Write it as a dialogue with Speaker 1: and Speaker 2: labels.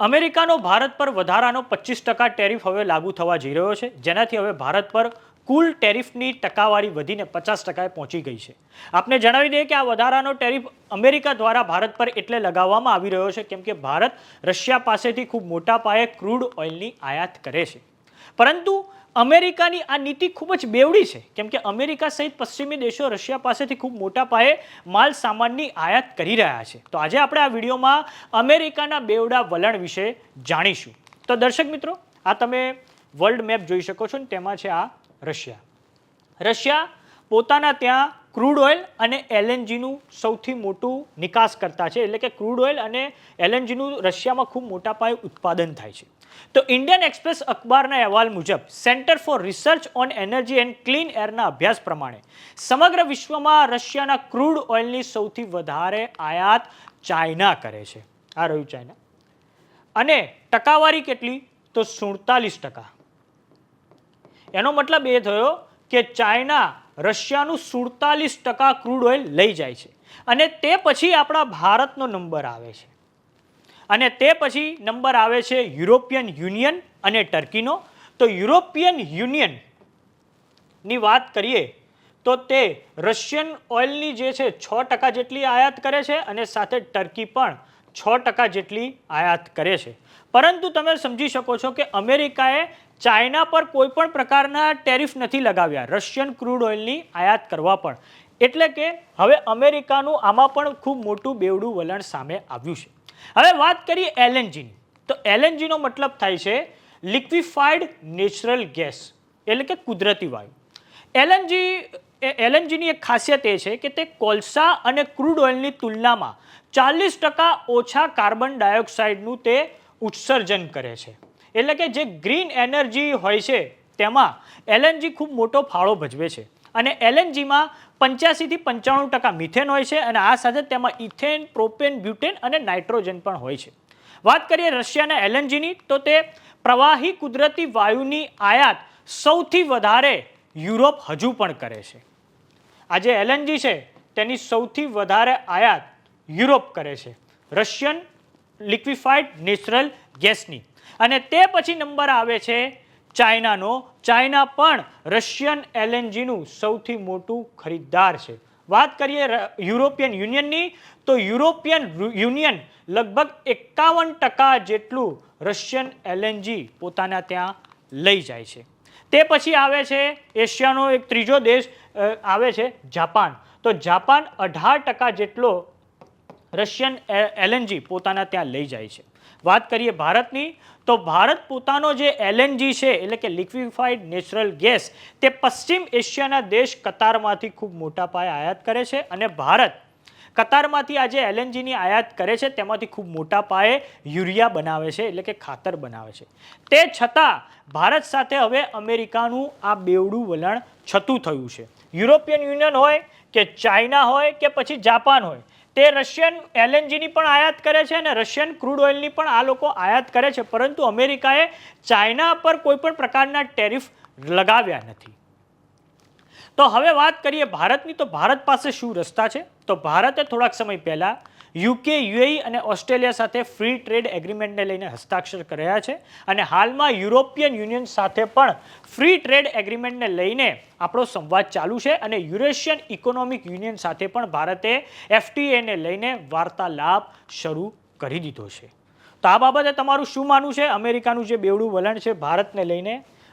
Speaker 1: અમેરિકાનો ભારત પર વધારાનો પચીસ ટકા ટેરિફ હવે લાગુ થવા જઈ રહ્યો છે. જેનાથી હવે ભારત પર કુલ ટેરિફની ટકાવારી વધીને પચાસ ટકાએ પહોંચી ગઈ છે. આપને જણાવી દઈએ કે આ વધારાનો ટેરિફ અમેરિકા દ્વારા ભારત પર એટલે લગાવવામાં આવી રહ્યો છે, કેમ કે ભારત રશિયા પાસેથી ખૂબ મોટા પાયે ક્રૂડ ઓઇલની આયાત કરે છે. પરંતુ અમેરિકાની આ નીતિ ખૂબ જ બેવડી છે. કેમ કે અમેરિકા સહિત પશ્ચિમી દેશો રશિયા પાસેથી ખૂબ મોટા પાયે માલ સામાનની આયાત કરી રહ્યા છે. તો આજે આપણે આ વિડીયોમાં અમેરિકાના બેવડા વલણ વિશે જાણીશું. તો દર્શક મિત્રો, આ તમે વર્લ્ડ મેપ જોઈ શકો છો ને, તેમાં છે આ રશિયા. રશિયા પોતાના ત્યાં ક્રૂડ ઓઇલ અને એલએનજીનું સૌથી મોટું નિકાસ કરતા છે. એટલે કે ક્રૂડ ઓઇલ અને એલએનજીનું રશિયામાં ખૂબ મોટા પાયે ઉત્પાદન થાય છે. તો ઇન્ડિયન એક્સપ્રેસ અખબારના અહેવાલ મુજબ, centre for research on energy and clean એરના અભ્યાસ પ્રમાણે સમગ્ર વિશ્વમાં રશિયાના ક્રૂડ ઓઇલની સૌથી વધારે આયાત ચાઇના કરે છે. આ રહ્યું ચાઇના. અને ટકાવારી કેટલી? તો સુડતાલીસ ટકા. એનો મતલબ એ થયો કે ચાઇના રશિયાનું સુડતાલીસ ટકા ક્રૂડ ઓઇલ લઈ જાય છે. અને તે પછી આપણા ભારતનો નંબર આવે છે. અને તે પછી નંબર આવે છે યુરોપિયન યુનિયન અને ટર્કીનો. તો યુરોપિયન યુનિયનની વાત કરીએ તો તે રશિયન ઓઇલની જે છે છ ટકા જેટલી આયાત કરે છે અને સાથે ટર્કી પણ. છ ટકા જેટલી આયાત કરે છે. પરંતુ તમે સમજી શકો છો કે અમેરિકાએ ચાઇના પર કોઈ પણ પ્રકારના ટેરિફ નથી લગાવ્યા, રશિયન ક્રૂડ ઓઇલની આયાત કરવા પણ. એટલે કે હવે અમેરિકાનું આમાં પણ ખૂબ મોટું બેવડું વલણ સામે આવ્યું છે. હવે વાત કરીએ એલએનજીની. તો એલએનજીનો મતલબ થાય છે લિક્વિફાઈડ નેચરલ ગેસ, એટલે કે કુદરતી વાયુ. એલએનજી એલએનજીની એક ખાસિયત એ છે કે તે કોલસા અને ક્રૂડ ઓઇલની તુલનામાં ચાલીસ ટકા ઓછા કાર્બન ડાયોક્સાઇડનું તે ઉત્સર્જન કરે છે. એટલે કે જે ગ્રીન એનર્જી હોય છે, તેમાં એલએનજી ખૂબ મોટો ફાળો ભજવે છે. અને એલએનજીમાં પંચ્યાસીથી પંચાણું ટકા મિથેન હોય છે અને આ સાથે તેમાં ઇથેન, પ્રોપેન, બ્યુટેન અને નાઇટ્રોજન પણ હોય છે. વાત કરીએ રશિયાના એલએનજીની, તો તે પ્રવાહી કુદરતી વાયુની આયાત સૌથી વધારે યુરોપ હજુ પણ કરે છે. આ જે એલએનજી છે, તેની સૌથી વધારે આયાત યુરોપ કરે છે. રશિયન લિક્વિફાઈડ નેચરલ ગેસની. અને તે પછી નંબર આવે છે ચાઇનાનો. ચાઇના પણ રશિયન એલએનજીનું સૌથી મોટું ખરીદદાર છે. વાત કરીએ યુરોપિયન યુનિયનની, તો યુરોપિયન યુનિયન લગભગ એકાવન ટકા જેટલું રશિયન એલએનજી પોતાના ત્યાં લઈ જાય છે. તે પછી આવે છે એશિયાનો એક ત્રીજો દેશ આવે છે જાપાન. તો જાપાન અઢાર ટકા જેટલો રશિયન એલએનજી પોતાના ત્યાં લઈ જાય છે. વાત કરીએ ભારતની, તો ભારત પોતાનો જે એલએનજી છે, એટલે કે લિક્વિફાઈડ નેચરલ ગેસ, તે પશ્ચિમ એશિયાના દેશ કતારમાંથી ખૂબ મોટા પાયે આયાત કરે છે અને ભારત કતારમાંથી આ જે એલએનજીની આયાત કરે છે. તેમાંથી ખૂબ મોટા પાયે યુરિયા બનાવે છે, એટલે કે ખાતર બનાવે છે. તે છતાં ભારત સાથે હવે અમેરિકાનું આ બેવડું વલણ છતું થયું છે. યુરોપિયન યુનિયન હોય કે ચાઇના હોય કે પછી જાપાન હોય, તે રશિયન એલએનજીની પણ આયાત કરે છે અને રશિયન ક્રૂડ ઓઇલની પણ આ લોકો આયાત કરે છે. પરંતુ અમેરિકાએ ચાઇના પર કોઈ પણ પ્રકારના ટેરિફ લગાવ્યા નથી. તો હવે વાત કરીએ ભારતની. તો ભારત પાસે શું રસ્તા છે? તો ભારતે થોડાક સમય પહેલાં યુકે યુએઈ અને ઓસ્ટ્રેલિયા સાથે ફ્રી ટ્રેડ એગ્રીમેન્ટને લઈને હસ્તાક્ષર કર્યા છે અને હાલમાં યુરોપિયન યુનિયન સાથે પણ ફ્રી ટ્રેડ એગ્રીમેન્ટને લઈને આપણો સંવાદ ચાલુ છે અને યુરેશિયન ઇકોનોમિક યુનિયન સાથે પણ ભારતે એફટીએને લઈને વાર્તાલાપ શરૂ કરી દીધો છે. તો આ બાબતે તમારું શું માનવું છે? અમેરિકાનું જે બેવડું વલણ છે ભારતને લઈને